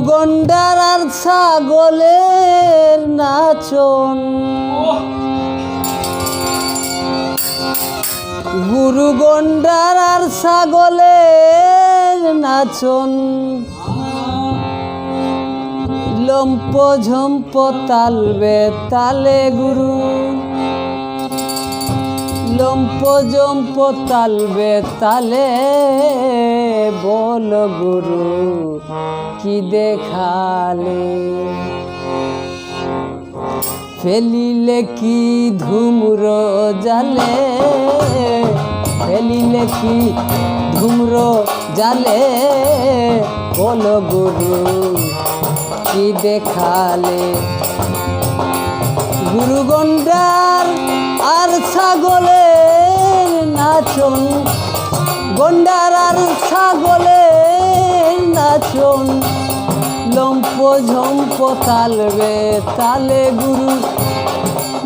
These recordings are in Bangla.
গন্ডার আর ছাগলের নাচন। গুরু গন্ডার আর ছাগলের নাচন। লম্প ঝম্প তালবে তালে গুরু। লম্প জম্প তালবে তালে বল গুরু, কি দেখালে? ফেলিলে কি ধুম্র জালে? ফেলিলে কি ধুম্র জালে? বল গুরু, কি দেখালে? গুরু গন্ডার আর ছাগলের নাচন গন্ডার আর ছাগলের নাচন। লম্প ঝম্প তালবে তালে গুরু।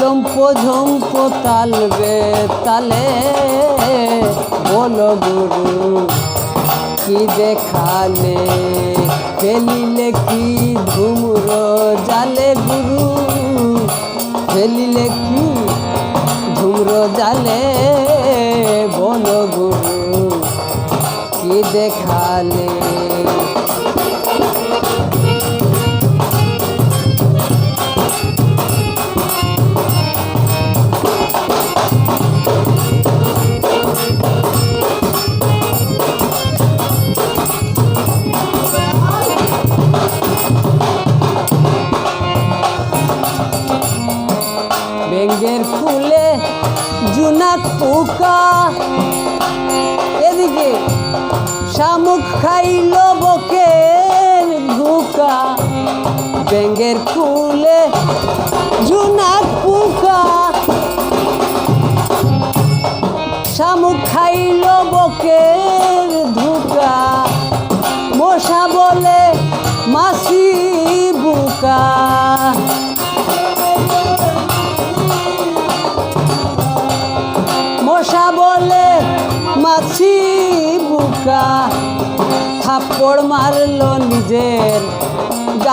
লম্প ঝম্প তালবে তালে বলো গুরু। কি দেখালে ফেলিলে কি ধুমর জালে গুরু? ফেলিলে কি ধুমর জালে বলো গুরু? দেখালে জুনাক এদিকে শামুক খাইল বকের ধোকা ব্যাঙ্গের ফুলে জুনাক পুকা। শামুক খাইল বকের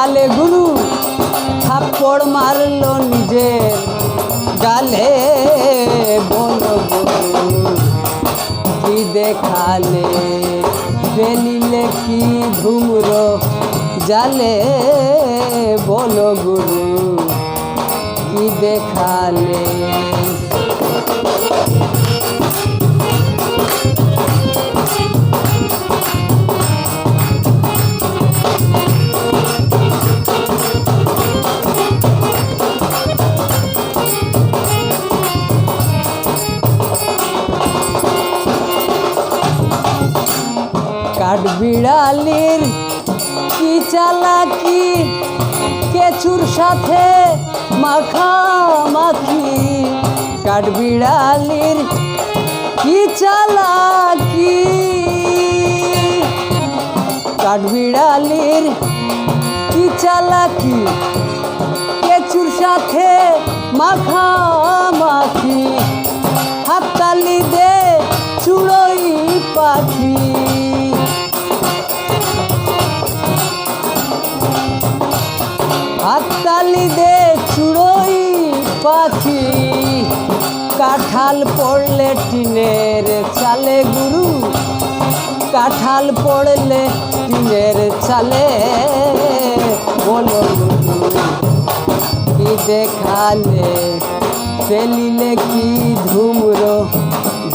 গালে গুরু, থাপ্পড় মারল নিজের গালে বল কি দেখালে ফেলিলে কি ধুমর জালে বলো গুরু কি দেখালে কাঠবিড়ালির কি চালাকি? কেচুর সাথে মাখামাখি। কাঠবিড়ালির কি চালাকি? কাঠ কাঠবিড়ালির কি চালাকি? কেচুর সাথে মাখামাখি। হাততালি দে চুড়ই পাখি। কাঁঠাল পড়লে টিনের চালে গুরু। কাঁঠাল পড়লে টিনের চালে বলো কি দেখালে, ফেলিলে কি ধুমর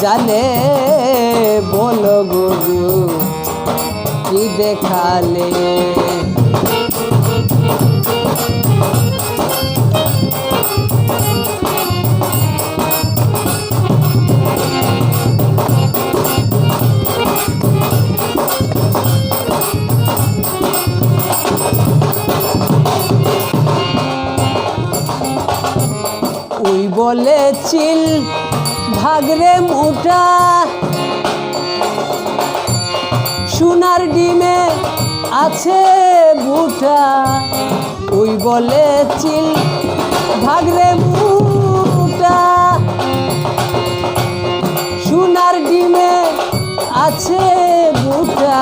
জালে? বলো গুরু, কি দেখালে? বলে চিল ভাগরে মোটা সোনার ডিমে আছে বুটা। ওই বলে চিল ভাগরে মুটা সোনার ডিমে আছে বুটা।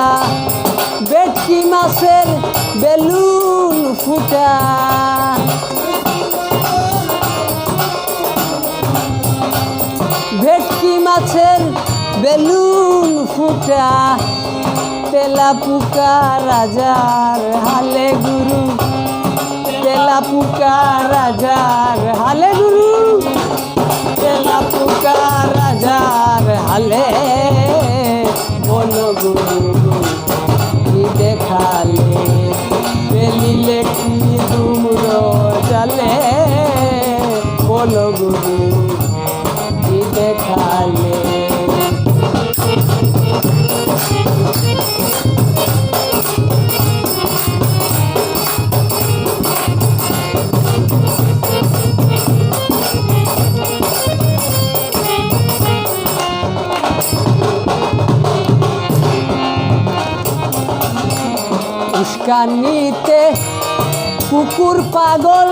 বেটকি মাছের বেলুন ফুটা। বেলুন ফুটা তেলা পুকা রাজার হালে গুরু তেলা পুকা রাজার হালে গুরু। উস্কানিতে কুকুর পাগল।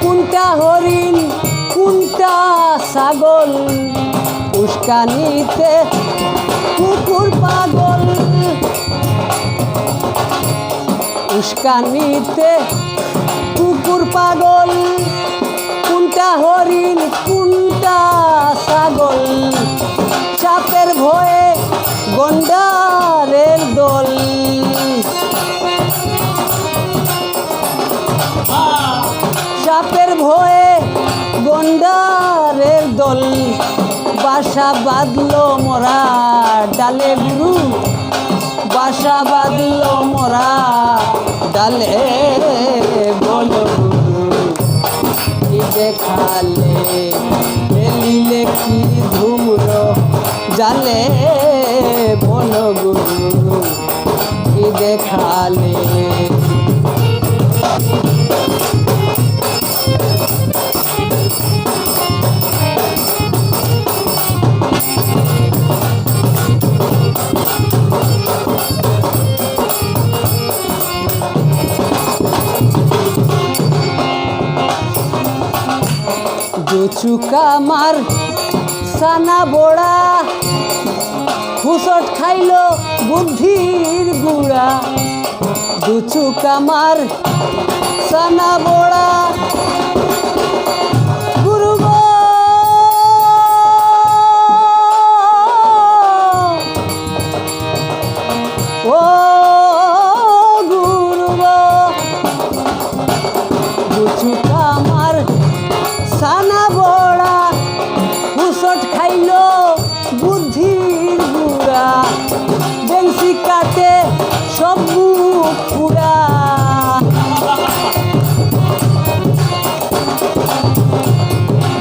কোনটা হরিণ, কোনটা ছাগল? উস্কানিতে কুকুর পাগল। উস্কানিতে কুকুর পাগল। কোনটা হরিণ, কোনটা ছাগল? সাপের ভয়ে গন্ডারের দল সাপের ভয়ে গন্ডারের দল, বাসা বাঁধলো মোরা ডালে গুরু। বাসা বাঁধলো মোরা ডালে বলো দেখালে এলিলে কি ধুমর জালে বলো গুরু। দেখালে দুচুকা মার সানা বড়া হুসট খাইলো বুদ্ধির গুড়া দুচুক আমার সানা বড়া। কাটে সব পুরা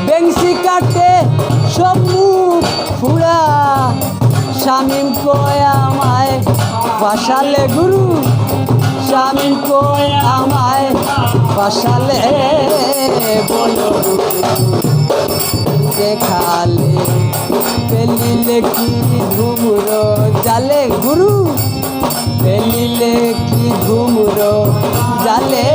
বেঞ্চি কাটে সব ফুরা। শামিম কয় আমায় বাসালে গুরু। শামিম কয় আমায় বাসালে বলো। দেখালে পেলিলে কি ঘুমর জালে? গুরু পেলিলে কি ঘুমর জালে?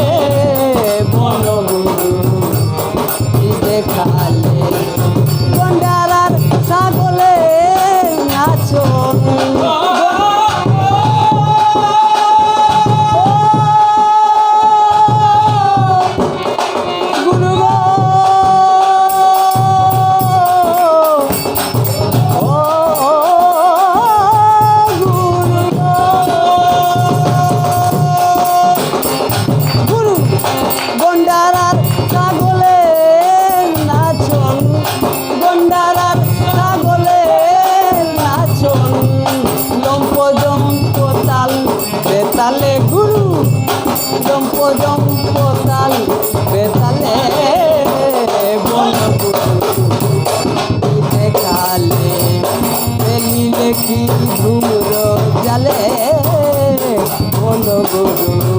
কদম পতাল বেতালে কালে বেলিলে কি ঝুমর জালে বন গরু